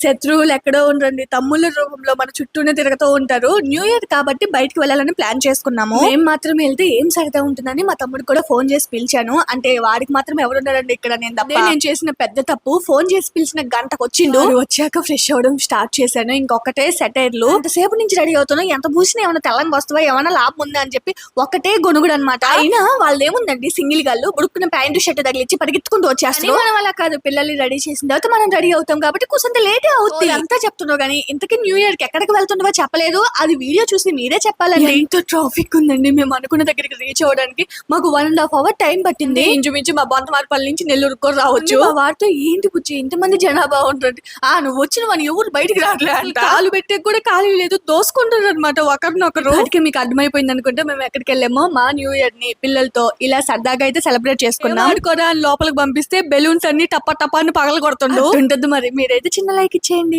శత్రువులు ఎక్కడో ఉండరండి తమ్ముళ్ళ రూపంలో మన చుట్టూనే తిరుగుతూ ఉంటారు. న్యూ ఇయర్ కాబట్టి బయటకు వెళ్ళాలని ప్లాన్ చేసుకున్నాము. మేము మాత్రం వెళ్తే ఏం సరదా ఉంటుందని మా తమ్ముడు కూడా ఫోన్ చేసి పిలిచాను. అంటే వాడికి మాత్రం ఎవరున్నారండి ఇక్కడ నేను తప్ప? నేను చేసిన పెద్ద తప్పు. ఫోన్ చేసి పిలిచిన గంటకు వచ్చిండు. వచ్చాక ఫ్రెష్ అవడం స్టార్ట్ చేశాను. ఇంకొకటే సెటైర్లు. అంతసేపు నుంచి రెడీ అవుతాను ఎంత పూసినా ఏమైనా తెల్లంగా వస్తావా ఏమైనా లాభం ఉందా? అని చెప్పి ఒకటే గొనుగుడు అనమాట అయినా వాళ్ళు ఏముందండి సింగిల్ గల్లు బుడుక్కున్న ప్యాంటు షర్ట్ తగిలిచ్చి పరిగెత్తుకుంటూ వచ్చేస్తారు మనం అలా కాదు. పిల్లల్ని రెడీ చేసిన తర్వాత మనం రెడీ అవుతాం కాబట్టి కొంత లేటే అవుతుంది అంతా చెప్తున్నావు కానీ ఇంతకీ న్యూ ఇయర్కి ఎక్కడికి వెళ్తుండవో చెప్పలేదు. అది వీడియో చూసి మీరే చెప్పాలండి. ఎంత ట్రాఫిక్ ఉందండి మేము అనుకున్న దగ్గరికి రీచ్ అవ్వడానికి. మాకు one and half hour time పట్టింది. ఇంచుమించు మా బొంతమార్పల్లి నుంచి నెల్లూరు కూడా రావచ్చు. ఆ వారితో ఏంటి బుజ్జి ఇంతమంది జనాభా ఉంటుంది? ఆ నువ్వు వచ్చిన వాని ఎవరు బయటికి రావట్లే అంట. కాలు పెట్టే కూడా ఖాళీ లేదు. దోసుకుంటారు అనమాట ఒకరినొకరు. వాటికి మీకు అర్థమైపోయింది అనుకుంటే మేము ఎక్కడికి వెళ్ళామో మా న్యూ ఇయర్ని పిల్లలతో ఇలా సరదాగా అయితే సెలబ్రేట్ చేసుకున్నాం. అని లోపలికి పంపిస్తే బెలూన్స్ అన్ని టప్ప టప్ప అని పగల కొడుతుండు ఉంటుంది మరి. మీరైతే చిన్న లైక్ ఇచ్చేయండి